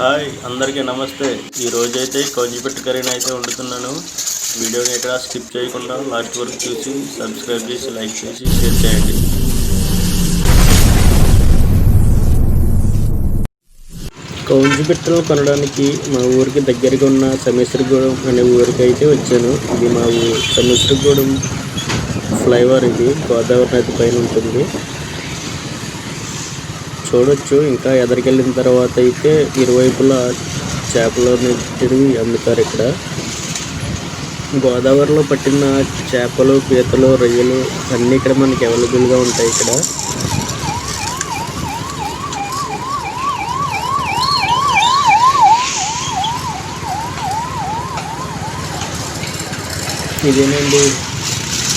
Hi అందరికీ నమస్తే. ఈరోజు అయితే కొంజిపెట్టు కర్రీని అయితే వండుతున్నాను. వీడియోని ఎక్కడ స్కిప్ చేయకుండా లాస్ట్ వరకు చూసి సబ్స్క్రైబ్ చేసి లైక్ చేసి షేర్ చేయండి. కౌంజిపెట్టలు కొనడానికి మా ఊరికి దగ్గరగా ఉన్న సమేశ్వరగూడెం అనే ఊరికి అయితే వచ్చాను. ఇది మా ఊరు. సమేశ్వరగూడెం ఫ్లైఓవర్ ఇది. గోదావరి నది పైన ఉంటుంది. చూడొచ్చు. ఇంకా ఎదరికెళ్ళిన తర్వాత అయితే ఇరువైపులా చేపలు నెట్టినవి అమ్ముతారు ఇక్కడ. గోదావరిలో పట్టిన చేపలు పీతలు రొయ్యలు అన్నీ ఇక్కడ మనకి అవైలబుల్గా ఉంటాయి ఇక్కడ. ఇదేనండి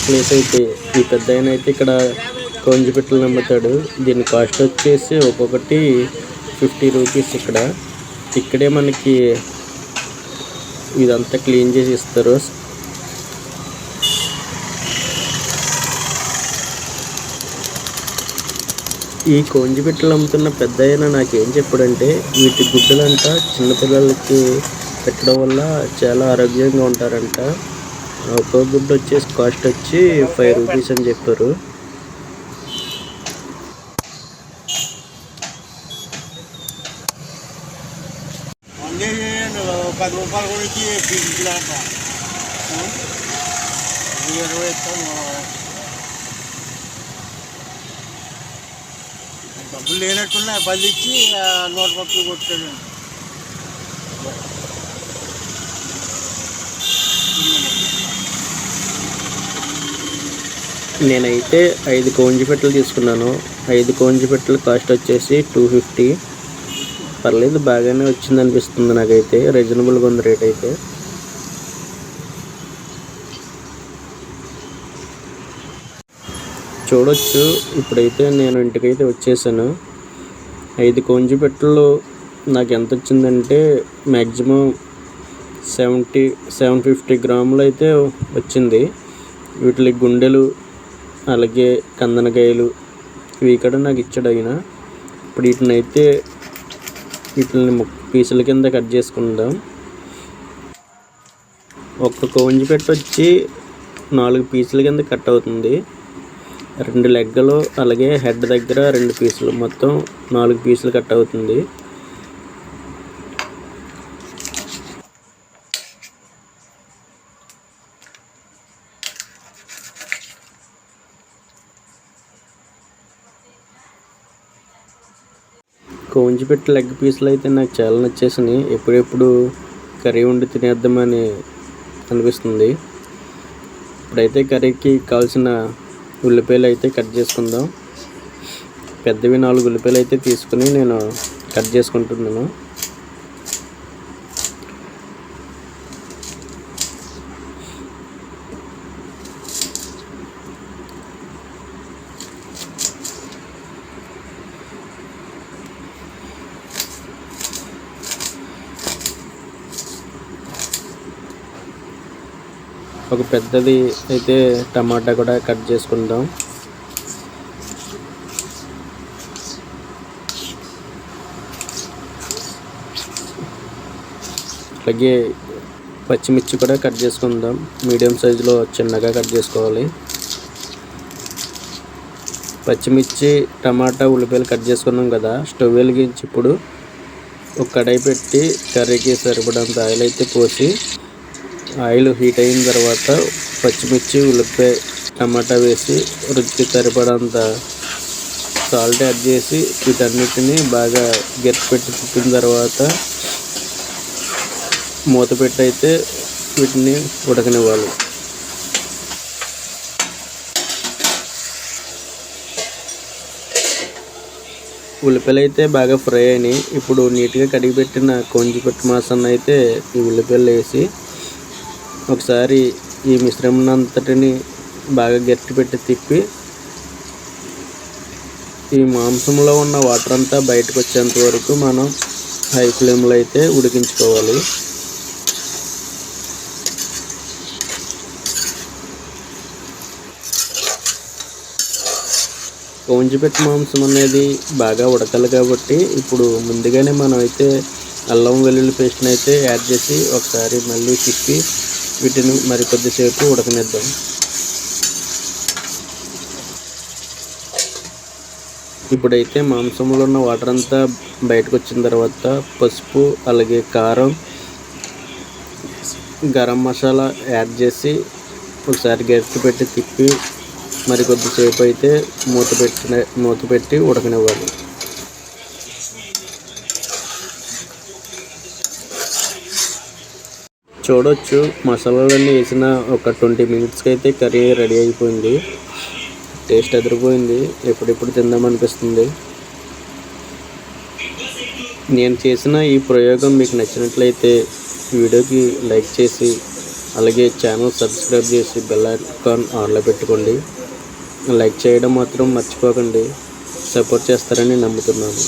ప్లేస్ అయితే. ఈ పెద్ద అయితే ఇక్కడ కొంజి పెట్టలు అమ్ముతాడు దీని కాస్ట్ వచ్చేసి ఒక్కొక్కటి ఫిఫ్టీ రూపీస్ ఇక్కడ. ఇక్కడే మనకి ఇదంతా క్లీన్ చేసి ఇస్తారు. ఈ కొంజి పెట్టలు అమ్ముతున్న పెద్ద అయినా నాకేం చెప్పాడంటే వీటి గుడ్డలంట చిన్నపిల్లలకి పెట్టడం వల్ల చాలా ఆరోగ్యంగా ఉంటారంట. ఒక్కో గుడ్డ వచ్చేసి కాస్ట్ వచ్చి ఫైవ్ రూపీస్ అని చెప్పారు. పది రూపాయలు కూడా ఇచ్చి పీకిలాట ఇరవై ఇస్తాను డబ్బులు లేనట్టున్నాయి పది ఇచ్చి నూట పక్కలు కొట్టాను నేనైతే ఐదు కోంజి పెట్టెలు తీసుకున్నాను. ఐదు కోంజి కాస్ట్ వచ్చేసి టూ ఫిఫ్టీ. పర్లేదు బాగానే వచ్చింది అనిపిస్తుంది నాకైతే. రీజనబుల్గా ఉంది రేట్ అయితే. చూడొచ్చు. ఇప్పుడైతే నేను ఇంటికైతే వచ్చేసాను. ఐదు కొంజి పెట్టలు నాకు ఎంత వచ్చిందంటే మ్యాక్సిమం సెవెంటీ సెవెన్ ఫిఫ్టీ గ్రాములు అయితే వచ్చింది. వీటికి గుండెలు అలాగే కందనకాయలు ఇవి ఇక్కడ నాకు ఇచ్చాడు ఆయన. ఇప్పుడు వీటిని అయితే వీటిని పీసుల కింద కట్ చేసుకుందాం. ఒక్క కొంజి పెట్టి వచ్చి నాలుగు పీసుల కింద కట్ అవుతుంది. రెండు లెగ్గలు అలాగే హెడ్ దగ్గర రెండు పీసులు మొత్తం నాలుగు పీసులు కట్ అవుతుంది. కోంచిపెట్టె లెగ్ పీసులు అయితే నాకు చాలా నచ్చేసినాయి. ఎప్పుడెప్పుడు కర్రీ వండి తినేద్దామని అనిపిస్తుంది. ఇప్పుడైతే కర్రీకి కావాల్సిన ఉల్లిపాయలు అయితే కట్ చేసుకుందాం. పెద్దవి నాలుగు ఉల్లిపాయలు అయితే తీసుకుని నేను కట్ చేసుకుంటున్నాను. ఒక పెద్దది అయితే టమాటా కూడా కట్ చేసుకుందాం. అలాగే పచ్చిమిర్చి కూడా కట్ చేసుకుందాం. మీడియం సైజులో చిన్నగా కట్ చేసుకోవాలి. పచ్చిమిర్చి టమాటా ఉల్లిపాయలు కట్ చేసుకున్నాం కదా స్టవ్ వెలిగించి ఇప్పుడు ఒక కడాయి పెట్టి కర్రీకి సరిపడంత ఆయిల్ అయితే పోసి ఆయిల్ హీట్ అయిన తర్వాత పచ్చిమిర్చి ఉల్లిపాయ టమాటా వేసి రుచికి సరిపడంత సాల్ట్ యాడ్ చేసి వీటన్నిటిని బాగా గట్టి పెట్టి తిప్పిన తర్వాత మూత పెట్టయితే వీటిని ఉడకనివ్వాలి. ఉల్లిపాయలు అయితే బాగా ఫ్రై అయినాయి. ఇప్పుడు నీట్గా కడిగి పెట్టిన కొంచెం పెట్టి మాసాన్ని అయితే ఈ ఉల్లిపాయలు వేసి ఒకసారి ఈ మిశ్రమం అంతటిని బాగా గట్టి పెట్టి తిప్పి ఈ మాంసంలో ఉన్న వాటర్ అంతా బయటకు వచ్చేంత వరకు మనం హై ఫ్లేమ్లో అయితే ఉడికించుకోవాలి. కొంజిపెట్టి మాంసం అనేది బాగా ఉడకాలి కాబట్టి ఇప్పుడు ముందుగానే మనం అయితే అల్లం వెల్లుల్లి పేస్ట్ని అయితే యాడ్ చేసి ఒకసారి మళ్ళీ తిప్పి వీటిని మరి కొద్దిసేపు ఉడకనిద్దాం. ఇప్పుడైతే మాంసంలో ఉన్న వాటర్ అంతా బయటకు వచ్చిన తర్వాత పసుపు అలాగే కారం గరం మసాలా యాడ్ చేసి ఒకసారి గరిటె పెట్టి తిప్పి మరి కొద్దిసేపు అయితే మూత పెట్టిన మూత పెట్టి ఉడకనివ్వాలి. చూడొచ్చు. మసాలాలన్నీ వేసిన ఒక ట్వంటీ మినిట్స్కి అయితే కర్రీ రెడీ అయిపోయింది. టేస్ట్ ఎదిరిపోయింది. ఎప్పుడెప్పుడు తిందామనిపిస్తుంది నేను చేసిన ఈ ప్రయోగం మీకు నచ్చినట్లయితే వీడియోకి లైక్ చేసి అలాగే ఛానల్ సబ్స్క్రైబ్ చేసి బెల్ ఐకాన్ ఆన్లో పెట్టుకోండి. లైక్ చేయడం మాత్రం మర్చిపోకండి. సపోర్ట్ చేస్తారని నమ్ముతున్నాను.